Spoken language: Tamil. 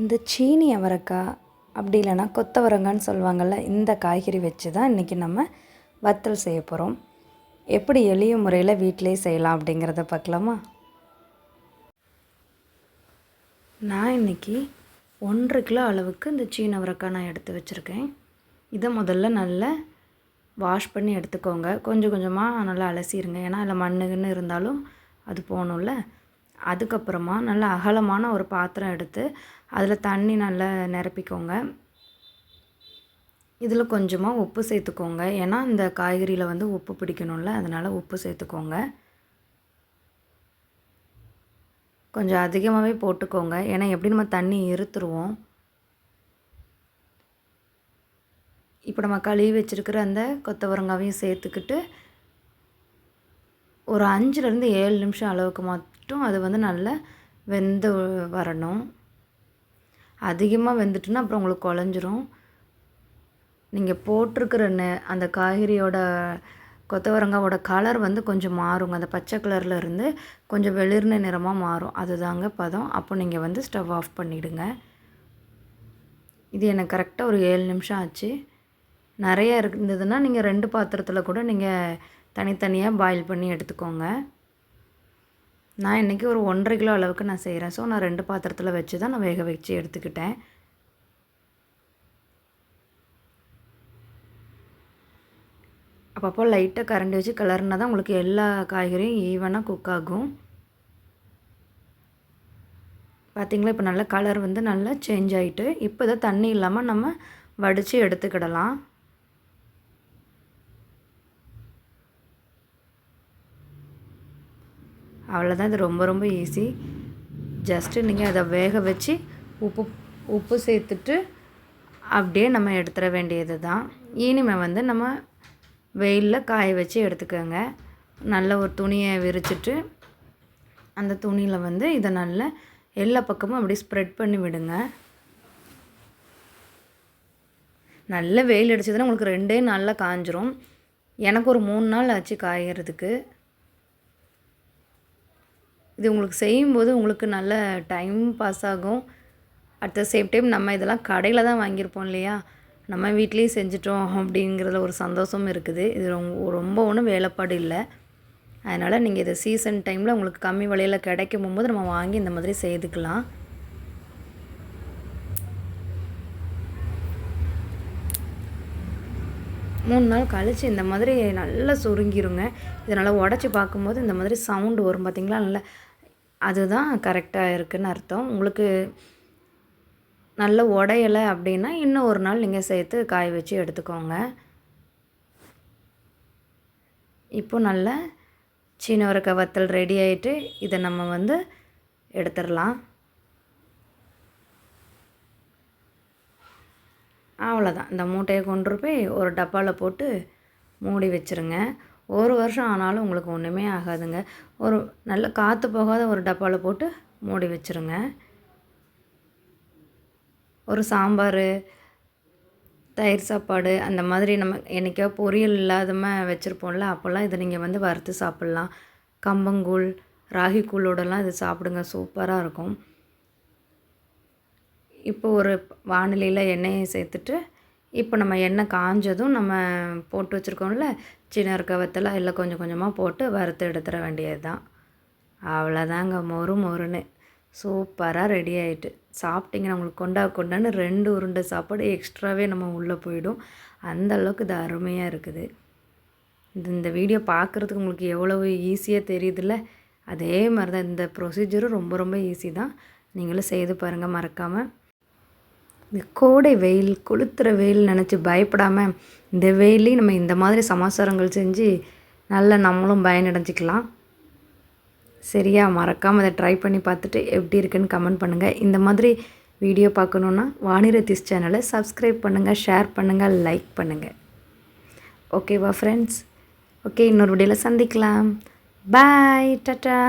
இந்த சீனி அவரைக்காய் அப்படி இல்லைன்னா கொத்தவரங்கான்னு சொல்லுவாங்கள்ல இந்த காய்கறி வச்சு தான் இன்றைக்கி நம்ம வத்தல் செய்ய போகிறோம் எப்படி எளிய முறையில் வீட்டிலே செய்யலாம் அப்படிங்கிறத பார்க்கலாமா? நான் இன்றைக்கி ஒன்றரை கிலோ அளவுக்கு இந்த சீன அவரைக்காய் நான் எடுத்து வச்சுருக்கேன். இதை முதல்ல நல்லா வாஷ் பண்ணி எடுத்துக்கோங்க. கொஞ்சம் கொஞ்சமாக நல்லா அலசிடுங்க ஏன்னா அதில் மண்ணுன்னு இருந்தாலும் அது போகணும்ல. அதுக்கப்புறமா நல்லா அகலமான ஒரு பாத்திரம் எடுத்து அதில் தண்ணி நல்லா நிரப்பிக்கோங்க. இதில் கொஞ்சமாக உப்பு சேர்த்துக்கோங்க. ஏன்னா இந்த காய்கறியில் வந்து உப்பு பிடிக்கணும்ல அதனால் உப்பு சேர்த்துக்கோங்க. கொஞ்சம் அதிகமாகவே போட்டுக்கோங்க. ஏன்னா எப்படி நம்ம தண்ணி இருத்துருவோம். இப்போ நம்ம கழுவி வச்சுருக்கிற அந்த கொத்தவரங்காவையும் சேர்த்துக்கிட்டு ஒரு அஞ்சுலேருந்து ஏழு நிமிஷம் அளவுக்கு மட்டும் அது வந்து நல்லா வெந்து வரணும். அதிகமாக வெந்துட்டுன்னா அப்புறம் உங்களுக்கு குழஞ்சிரும். நீங்கள் போட்டிருக்கிற நெ அந்த காய்கறியோட கொத்தவரங்காவோட கலர் வந்து கொஞ்சம் மாறுங்க. அந்த பச்சை கலரில் இருந்து கொஞ்சம் வெளிர்ன நிறமாக மாறும். அதுதாங்க பதம். அப்போ நீங்கள் வந்து ஸ்டவ் ஆஃப் பண்ணிவிடுங்க இது எனக்கு கரெக்டாக ஒரு ஏழு நிமிஷம் ஆச்சு. நிறையா இருந்ததுன்னா நீங்கள் ரெண்டு பாத்திரத்தில் கூட நீங்கள் தனித்தனியாக பாயில் பண்ணி எடுத்துக்கோங்க. நான் இன்றைக்கி ஒரு ஒன்றரை கிலோ அளவுக்கு நான் செய்கிறேன் ஸோ நான் ரெண்டு பாத்திரத்தில் வச்சு தான் நான் வேக வச்சு எடுத்துக்கிட்டேன். அப்பப்போ லைட்டாக கரண்டி வச்சு கலர்னா தான் உங்களுக்கு எல்லா காய்கறியும் ஈவனாக குக் ஆகும். பார்த்திங்களா இப்போ நல்ல கலர் வந்து நல்லா சேஞ்ச் ஆகிட்டு இப்போ இதை தண்ணி இல்லாமல் நம்ம வடித்து எடுத்துக்கிடலாம். அவ்வளோதான் இது ரொம்ப ரொம்ப ஈஸி ஜஸ்ட்டு நீங்கள் அதை வேக வச்சு உப்பு உப்பு சேர்த்துட்டு அப்படியே நம்ம எடுத்துட வேண்டியது தான் இனிமே வந்து நம்ம வெயிலில் காய வச்சு எடுத்துக்கோங்க. நல்ல ஒரு துணியை விரிச்சிட்டு அந்த துணியில் வந்து இதை நல்லா எல்லா பக்கமும் அப்படி ஸ்ப்ரெட் பண்ணி விடுங்க. நல்ல வெயில் அடிச்சதுன்னா உங்களுக்கு ரெண்டே நாளில் காஞ்சிரும். எனக்கு ஒரு மூணு நாள் ஆச்சு காயறதுக்கு. இது உங்களுக்கு செய்யும்போது உங்களுக்கு நல்ல டைம் பாஸ் ஆகும். அட் த சேம் டைம் நம்ம இதெல்லாம் கடையில் தான் வாங்கியிருப்போம் இல்லையா? நம்ம வீட்லேயே செஞ்சிட்டோம் அப்படிங்கிறதுல ஒரு சந்தோஷமும் இருக்குது. இது ரொம்ப ரொம்ப ஒன்றும் வேலைப்பாடு இல்லை. அதனால் நீங்கள் இதை சீசன் டைமில் உங்களுக்கு கம்மி விலையில் கிடைக்கும் போது நம்ம வாங்கி இந்த மாதிரி செய்துக்கலாம். மூணு நாள் கழித்து இந்த மாதிரி நல்லா சுருங்கிருங்க. இதனால் உடச்சி பார்க்கும்போது இந்த மாதிரி சவுண்டு வரும் பார்த்திங்களா நல்லா அதுதான் கரெக்டாக இருக்குதுன்னு அர்த்தம். உங்களுக்கு நல்ல உடையலை அப்படின்னா இன்னும் ஒரு நாள் நீங்கள் சேர்த்து காய வச்சு எடுத்துக்கோங்க. இப்போ நல்ல சீனவரக்காய் வத்தல் ரெடி ஆகிட்டு இதை நம்ம வந்து எடுத்துடலாம். அவ்வளோதான் இந்த மூட்டையை கொண்டு போய் ஒரு டப்பாவில் போட்டு மூடி வச்சுருங்க. ஒரு வருஷம் ஆனாலும் உங்களுக்கு ஒன்றுமே ஆகாதுங்க. ஒரு நல்ல காற்று போகாத ஒரு டப்பாவில் போட்டு மூடி வச்சுருங்க. ஒரு சாம்பார் தயிர் சாப்பாடு அந்த மாதிரி நம்ம என்றைக்கோ பொரியல் இல்லாதமாக வச்சுருப்போம்ல அப்போல்லாம் இதை நீங்கள் வந்து வறுத்து சாப்பிட்லாம். கம்பங்கூழ் ராகி கூழோடலாம் இது சாப்பிடுங்க. சூப்பராக இருக்கும். இப்போ ஒரு வானிலையில் எண்ணெயை சேர்த்துட்டு இப்போ நம்ம எண்ணெய் காஞ்சதும் நம்ம போட்டு வச்சுருக்கோம்ல சின்ன இருக்க இல்லை கொஞ்சம் கொஞ்சமாக போட்டு வறுத்து எடுத்துட வேண்டியது தான் அவ்வளோதாங்க மொறு மொறுன்னு. சூப்பராக ரெடி ஆகிட்டு சாப்பிட்டிங்கன்னா உங்களுக்கு கொண்டா கொண்டான்னு ரெண்டு உருண்டை சாப்பாடு எக்ஸ்ட்ராவே நம்ம உள்ளே போயிடும். அந்த அளவுக்கு இது அருமையாக இருக்குது. இது இந்த வீடியோ பார்க்குறதுக்கு உங்களுக்கு எவ்வளவு ஈஸியாக தெரியுதுல்ல? அதே மாதிரி தான் இந்த ப்ரொசீஜரும் ரொம்ப ரொம்ப ஈஸி தான். நீங்களும் செய்து பாருங்கள் மறக்காமல் இந்த கோடை வெயில் கொளுத்துற வெயில் நினச்சி பயப்படாமல் இந்த வெயிலையும் நம்ம இந்த மாதிரி சமாச்சாரங்கள் செஞ்சு நல்லா நம்மளும் பயனடைஞ்சிக்கலாம். சரியா? மறக்காமல் அதை ட்ரை பண்ணி பார்த்துட்டு எப்படி இருக்குன்னு கமெண்ட் பண்ணுங்கள் இந்த மாதிரி வீடியோ பார்க்கணுன்னா வாணிரத்திஸ் சேனலை சப்ஸ்கிரைப் பண்ணுங்கள் ஷேர் பண்ணுங்கள் லைக் பண்ணுங்கள் ஓகேவா ஃப்ரெண்ட்ஸ் ஓகே இன்னொரு வீடியோவில் சந்திக்கலாம். பாய் டட்டா